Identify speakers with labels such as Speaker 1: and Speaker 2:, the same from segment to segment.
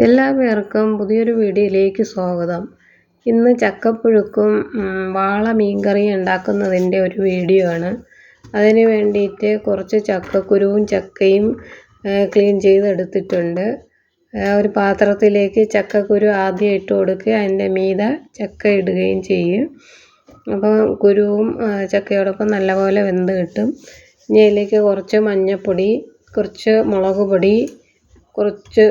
Speaker 1: എല്ലാവർക്കും പുതിയൊരു വീഡിയോയിലേക്ക് സ്വാഗതം. ഇന്ന് ചക്കപ്പുഴുക്കും വാള മീൻകറിയും ഉണ്ടാക്കുന്നതിന്റെ ഒരു വീഡിയോ ആണ്. അതിന് വേണ്ടിയിട്ട് കുറച്ച് ചക്കക്കുരുവും ചക്കയും ക്ലീൻ ചെയ്തെടുത്തിട്ടുണ്ട്. ഒരു പാത്രത്തിലേക്ക് ചക്കക്കുരു ആദ്യം ഇട്ട് കൊടുക്കുക. അതിന്റെ മീത ചക്ക ഇടുകയും ചെയ്യും. അപ്പോൾ കുരുവും ചക്കയോടൊപ്പം നല്ലപോലെ വെന്ത് കിട്ടും. ഇനി അതിലേക്ക് കുറച്ച് മഞ്ഞൾപ്പൊടി കുറച്ച് മുളക് പൊടി കുറച്ച്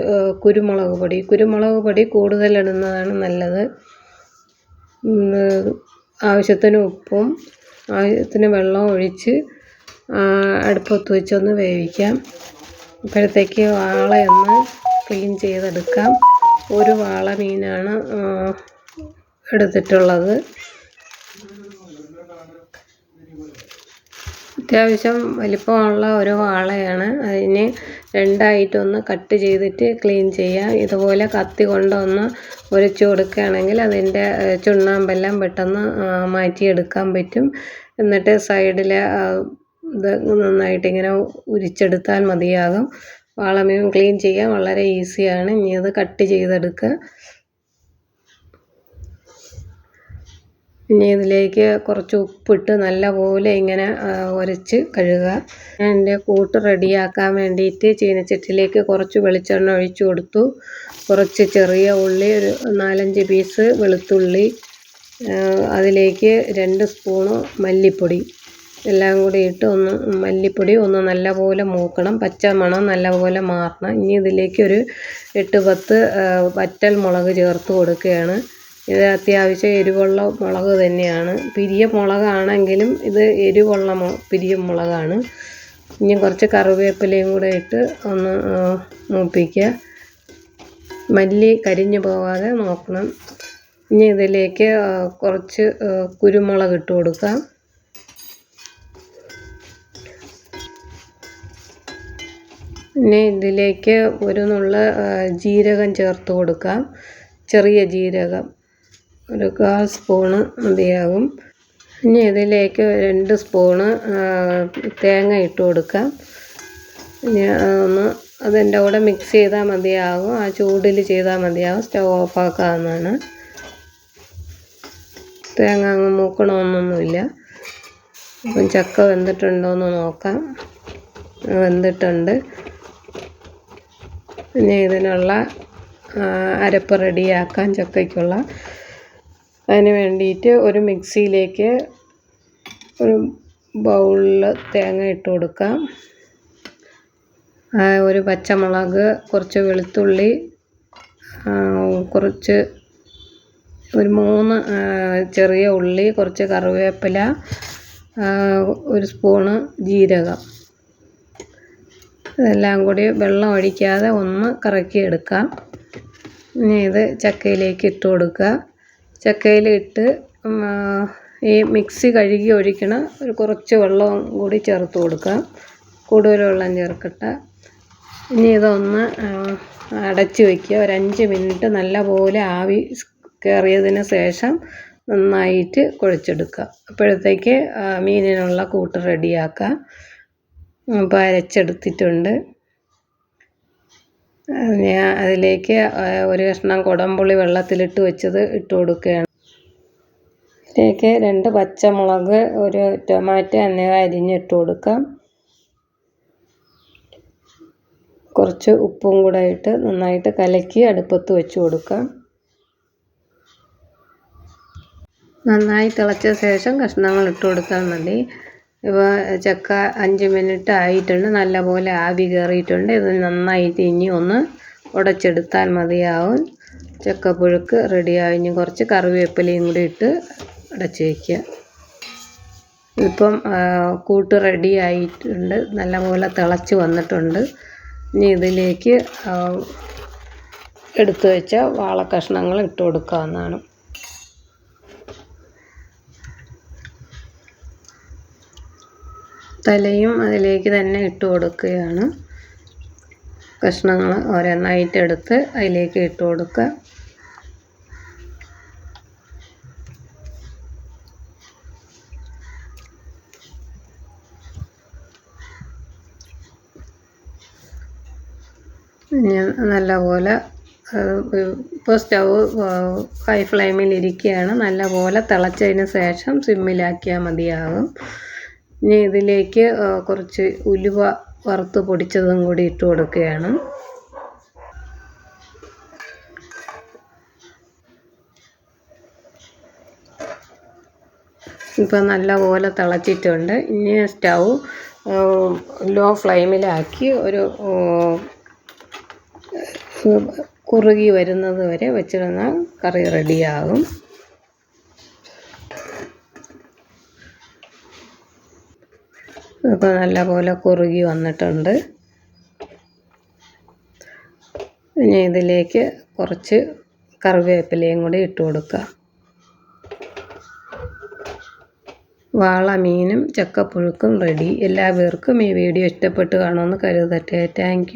Speaker 1: കുരുമുളക് പൊടി. കുരുമുളക് പൊടി കൂടുതൽ ഇടുന്നതാണ് നല്ലത്. ആവശ്യത്തിന് ഉപ്പും ആവശ്യത്തിന് വെള്ളവും ഒഴിച്ച് അടുപ്പത്ത് വെച്ചൊന്ന് വേവിക്കാം. അപ്പോഴത്തേക്ക് വാളയൊന്ന് ക്ലീൻ ചെയ്തെടുക്കാം. ഒരു വാള മീനാണ് എടുത്തിട്ടുള്ളത്. അത്യാവശ്യം വലിപ്പമുള്ള ഒരു വാളയാണ്. അതിന് രണ്ടായിട്ടൊന്ന് കട്ട് ചെയ്തിട്ട് ക്ലീൻ ചെയ്യാം. ഇതുപോലെ കത്തി കൊണ്ടൊന്ന് ഉരച്ചു കൊടുക്കുകയാണെങ്കിൽ അതിന്റെ ചുണ്ണാമ്പെല്ലാം പെട്ടെന്ന് മാറ്റിയെടുക്കാൻ പറ്റും. എന്നിട്ട് സൈഡിലെ ഇത് നന്നായിട്ട് ഇങ്ങനെ ഉരിച്ചെടുത്താൽ മതിയാകും. വാളമീൻ ക്ലീൻ ചെയ്യാൻ വളരെ ഈസിയാണ്. ഇനി അത് കട്ട് ചെയ്തെടുക്കുക. ഇനി ഇതിലേക്ക് കുറച്ച് ഉപ്പിട്ട് നല്ലപോലെ ഇങ്ങനെ ഉരച്ച് കഴുകുക. എന്റെ കൂട്ട് റെഡിയാക്കാൻ വേണ്ടിയിട്ട് ചീനച്ചട്ടിയിലേക്ക് കുറച്ച് വെളിച്ചെണ്ണ ഒഴിച്ചു കൊടുത്തു. കുറച്ച് ചെറിയ ഉള്ളി ഒരു നാലഞ്ച് പീസ് വെളുത്തുള്ളി അതിലേക്ക് രണ്ട് സ്പൂണ് മല്ലിപ്പൊടി. എല്ലാം കൂടി ഇട്ട് ഒന്ന് മല്ലിപ്പൊടി ഒന്ന് നല്ലപോലെ മൂക്കണം. പച്ച മണം നല്ലപോലെ മാറണം. ഇനി ഇതിലേക്ക് ഒരു എട്ട് പത്ത് വറ്റൽ മുളക് ചേർത്ത് കൊടുക്കുകയാണ്. ഇത് അത്യാവശ്യം എരിവുള്ള മുളക് തന്നെയാണ്. പിരിയ മുളകാണെങ്കിലും ഇത് എരിവുള്ള പിരിയ മുളകാണ്. ഇനി കുറച്ച് കറിവേപ്പിലയും കൂടെ ഇട്ട് ഒന്ന് മൂപ്പിക്കുക. മല്ലി കരിഞ്ഞു പോകാതെ നോക്കണം. ഇനി ഇതിലേക്ക് കുറച്ച് കുരുമുളക് ഇട്ട് കൊടുക്കാം. പിന്നെ ഇതിലേക്ക് ഒരു നുള്ള ജീരകം ചേർത്ത് കൊടുക്കാം. ചെറിയ ജീരകം. ഒരു കാൽ സ്പൂണ് മതിയാകും ഇനി ഇതിലേക്ക് രണ്ട് സ്പൂണ് തേങ്ങ ഇട്ട് കൊടുക്കാം. ഇനി ഒന്ന് അതിന്റെ കൂടെ മിക്സ് ചെയ്താൽ മതിയാകും ആ ചൂടിൽ ചെയ്താൽ മതിയാകും സ്റ്റവ് ഓഫാക്കാവുന്നതാണ് തേങ്ങ അങ്ങ് മൂക്കണമെന്നൊന്നുമില്ല. അപ്പം ചക്ക വെന്തിട്ടുണ്ടോ എന്ന് നോക്കാം. വെന്തിട്ടുണ്ട്. ഇനി ഇതിനുള്ള അരപ്പ് റെഡിയാക്കാം ചക്കയ്ക്കുള്ള അതിന് വേണ്ടിയിട്ട് ഒരു മിക്സിയിലേക്ക് ഒരു ബൗളിൽ തേങ്ങ ഇട്ട് കൊടുക്കാം. ഒരു പച്ചമുളക് കുറച്ച് വെളുത്തുള്ളി കുറച്ച് ഒരു മൂന്ന് ചെറിയ ഉള്ളി കുറച്ച് കറിവേപ്പില ഒരു സ്പൂണ് ജീരകം. ഇതെല്ലാം കൂടി വെള്ളം ഒഴിക്കാതെ ഒന്ന് കറക്കി എടുക്കാം ഇനി ഇത് ചക്കയിലേക്ക് ഇട്ട് കൊടുക്കുക. ചക്കയിലിട്ട് ഈ മിക്സി കഴുകി ഒഴിക്കണ ഒരു കുറച്ച് വെള്ളവും കൂടി ചേർത്ത് കൊടുക്കുക. കൂടുതൽ വെള്ളം ചേർക്കട്ട ഇനി ഇതൊന്ന് അടച്ച് വയ്ക്കുക ഒരു അഞ്ച് മിനിറ്റ് നല്ലപോലെ ആവി കയറിയതിന് ശേഷം നന്നായിട്ട് കുഴച്ചെടുക്കുക. അപ്പോഴത്തേക്ക് മീനിനുള്ള കൂട്ട് റെഡിയാക്കാം. അപ്പോൾ അരച്ചെടുത്തിട്ടുണ്ട്. ഞാൻ അതിലേക്ക് ഒരു കഷ്ണം കുടംപുളി വെള്ളത്തിലിട്ട് വെച്ചത് ഇട്ട് കൊടുക്കുകയാണ്. ഇതിലേക്ക് രണ്ട് പച്ചമുളക് ഒരു ടൊമാറ്റോ എന്നിവ അരിഞ്ഞിട്ട് കൊടുക്കാം. കുറച്ച് ഉപ്പും കൂടെ ഇട്ട് നന്നായിട്ട് കലക്കി അടുപ്പത്ത് വെച്ച് കൊടുക്കാം. നന്നായി തിളച്ച ശേഷം കഷ്ണങ്ങൾ ഇട്ട് കൊടുത്താൽ മതി. ഇപ്പോൾ ചക്ക അഞ്ച് മിനിറ്റ് ആയിട്ടുണ്ട്. നല്ലപോലെ ആവി കയറിയിട്ടുണ്ട് ഇത് നന്നായിട്ട് ഇനി ഒന്ന് ഉടച്ചെടുത്താൽ മതിയാവും. ചക്കപ്പുഴുക്ക് റെഡിയാവും ഇനി കുറച്ച് കറിവേപ്പിലയും കൂടി ഇട്ട് അടച്ച് വയ്ക്കുക ഇപ്പം കൂട്ട് റെഡി ആയിട്ടുണ്ട്. നല്ലപോലെ തിളച്ച് വന്നിട്ടുണ്ട്. ഇനി ഇതിലേക്ക് എടുത്തു വെച്ച വാളക്കഷ്ണങ്ങൾ ഇട്ട് കൊടുക്കാവുന്നതാണ്. തലയും അതിലേക്ക് തന്നെ ഇട്ട് കൊടുക്കുകയാണ്. കഷ്ണങ്ങൾ ഓരോന്നായിട്ട് എടുത്ത് അതിലേക്ക് ഇട്ട് കൊടുക്കുക. നല്ലപോലെ ഇപ്പോൾ സ്റ്റൗ ഹൈ ഫ്ലെയിമിൽ ഇരിക്കുകയാണ് നല്ലപോലെ തിളച്ചതിന് ശേഷം സിമ്മിലാക്കിയാൽ മതിയാകും. ഇനി ഇതിലേക്ക് കുറച്ച് ഉലുവ വറുത്ത് പൊടിച്ചതും കൂടി ഇട്ട് കൊടുക്കുകയാണ്. ഇപ്പം നല്ലപോലെ തിളച്ചിട്ടുണ്ട്. ഇനി സ്റ്റൗ ലോ ഫ്ലെയിമിലാക്കി ഒരു കുറുകി വരുന്നത് വരെ വെച്ചിരുന്നാൽ കറി റെഡിയാകും. ഇപ്പോൾ നല്ലപോലെ കുറുകി വന്നിട്ടുണ്ട്. ഇനി ഇതിലേക്ക് കുറച്ച് കറിവേപ്പിലയും കൂടി ഇട്ട് കൊടുക്കുക വാള മീനും ചക്കപ്പുഴുക്കും റെഡി എല്ലാവർക്കും ഈ വീഡിയോ ഇഷ്ടപ്പെട്ട് കാണുമെന്ന് കരുതട്ടെ താങ്ക്